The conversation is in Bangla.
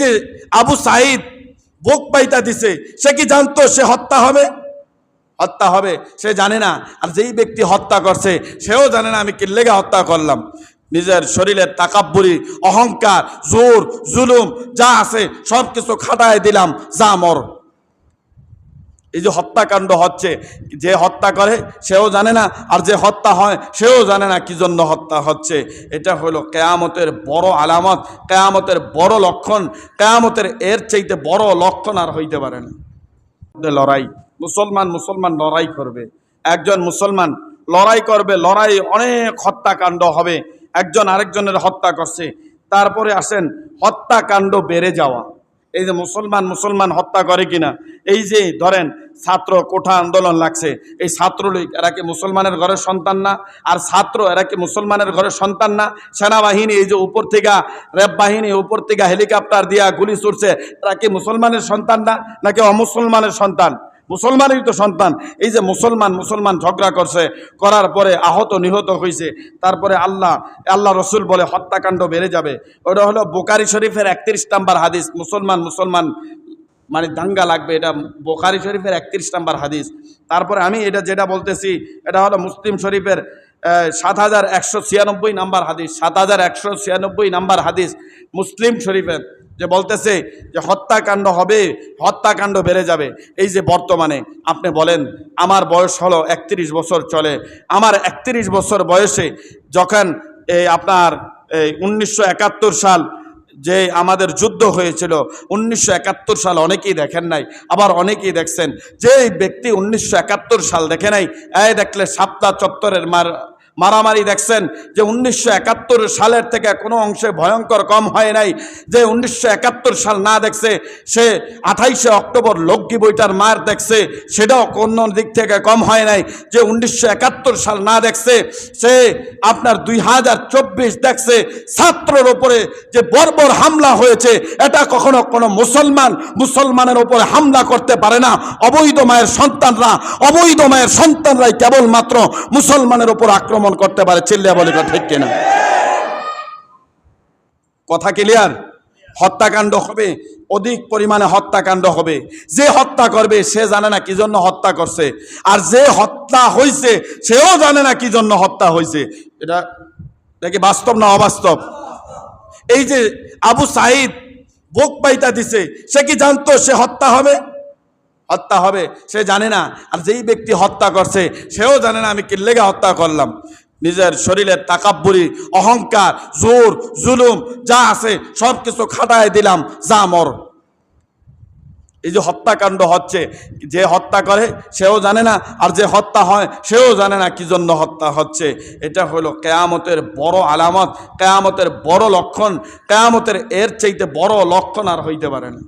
যে আবু সাইদ বুক পাইতা দিছে, সে কি জানতো সে হত্যা হবে? হত্যা হবে, সে জানে না। আর যেই ব্যক্তি হত্যা করছে, সেও জানে না আমি কি লেগে হত্যা করলাম। নিজের শরীরের তাকাব্বরি, অহংকার, জোর, জুলুম যা আছে সব কিছু খাটায় দিলাম, যা মর। এই যে হত্যাকাণ্ড হচ্ছে, যে হত্যা করে সেও জানে না, আর যে হত্যা হয় সেও জানে না কি জন্য হত্যা হচ্ছে। এটা হলো কেয়ামতের বড় আলামত, কেয়ামতের বড় লক্ষণ, কেয়ামতের এর চাইতে বড় লক্ষণ আর হইতে পারে না। লড়াই, মুসলমান মুসলমান লড়াই করবে। একজন মুসলমান লড়াই করবে, লড়াই অনেক হত্যাকাণ্ড হবে। একজন আরেকজনের হত্যা করছে। তারপরে আসেন, হত্যাকাণ্ড বেড়ে যাওয়া। এই যে মুসলমান মুসলমান হত্যা করে কিনা? এই যে ধরেন ছাত্র কোঠা আন্দোলন লাগছে, এই ছাত্রলীগ এরা কি মুসলমানের ঘরের সন্তান না? আর ছাত্র এরা কি মুসলমানের ঘরের সন্তান না? সেনাবাহিনী এই যে উপর থেকে, র্যাব বাহিনী উপর থেকে হেলিকপ্টার দিয়া গুলি ছুটছে এরা কি মুসলমানের সন্তান না? নাকি অমুসলমানের সন্তান? মুসলমানেরই তো সন্তান। এই যে মুসলমান মুসলমান ঝগড়া করছে, করার পরে আহত, নিহত হয়েছে তারপরে আল্লাহ আল্লাহ রসুল বলে, হত্যাকাণ্ড বেড়ে যাবে। ওটা হলো বোকারি শরীফের একত্রিশ নাম্বার হাদিস। মুসলমান মুসলমান মানে দাঙ্গা লাগবে, এটা বোকারি শরীফের একত্রিশ নাম্বার হাদিস। তারপরে আমি এটা যেটা বলতেছি, এটা হলো মুসলিম শরীফের সাত হাজার একশো ছিয়ানব্বই নাম্বার হাদিস, সাত হাজার একশো ছিয়ানব্বই নাম্বার হাদিস মুসলিম শরীফের, যে বলতেছে যে হত্যাকাণ্ড হবে, হত্যাকাণ্ড বেড়ে যাবে। এই যে বর্তমানে আপনি বলেন, আমার বয়স হলো একত্রিশ বছর চলে। আমার একত্রিশ বছর বয়সে যখন এই আপনার এই উনিশশো একাত্তর সাল যে আমাদের যুদ্ধ হয়েছিল, উনিশশো একাত্তর সাল অনেকেই দেখেন নাই, আবার অনেকেই দেখছেন। যে ব্যক্তি উনিশশো একাত্তর সাল দেখে নাই এ দেখলে সাপ্তাহ চত্বরের মার মারামারি দেখছেন যে উনিশশো একাত্তর সালের থেকে কোনো অংশে ভয়ঙ্কর কম হয় নাই, যে উনিশশো একাত্তর সাল না দেখছে, সে আঠাইশে অক্টোবর লক্ষ্মী বইটার মার দেখছে, সেটাও কোনো দিক থেকে কম হয় নাই, যে উনিশশো একাত্তর সাল না দেখছে, সে আপনার দুই হাজার চব্বিশ দেখছে, ছাত্রর ওপরে যে বর্বর হামলা হয়েছে, এটা কখনো কোনো মুসলমান মুসলমানের ওপরে হামলা করতে পারে না। অবৈধ মায়ের সন্তানরা, অবৈধ মায়ের সন্তানরাই কেবলমাত্র মুসলমানের ওপর আক্রমণ করতে পারে, চিল্লিয়া বলে ঠিক কিনা? কথা ক্লিয়ার হত্যাকাণ্ড হবে, অধিক পরিমাণে হত্যাকাণ্ড হবে। যে হত্যা করবে, সে জানে না কি জন্য হত্যা করছে। আর যে হত্যা হয়েছে সেও জানে না কি জন্য হত্যা হয়েছে এটা এটা কি বাস্তব না অবাস্তব? এই যে আবু সাইদ বুক পাইতা দিছে, সে কি জানতো সে হত্যা হবে? হত্যা হবে, সে জানে না। আর যেই ব্যক্তি হত্যা করছে, সেও জানে না আমি কি লেগে হত্যা করলাম। নিজের শরীরের তাকাব্বুরি, অহংকার, জোর, জুলুম যা আছে সব কিছু খাটায় দিলাম, যা মর। এই যে হত্যাকাণ্ড হচ্ছে, যে হত্যা করে, সেও জানে না। আর যে হত্যা হয়, সেও জানে না কি জন্য হত্যা হচ্ছে। এটা হলো কেয়ামতের বড় আলামত, কেয়ামতের বড় লক্ষণ, কেয়ামতের এর চাইতে বড় লক্ষণ আর হইতে পারে না।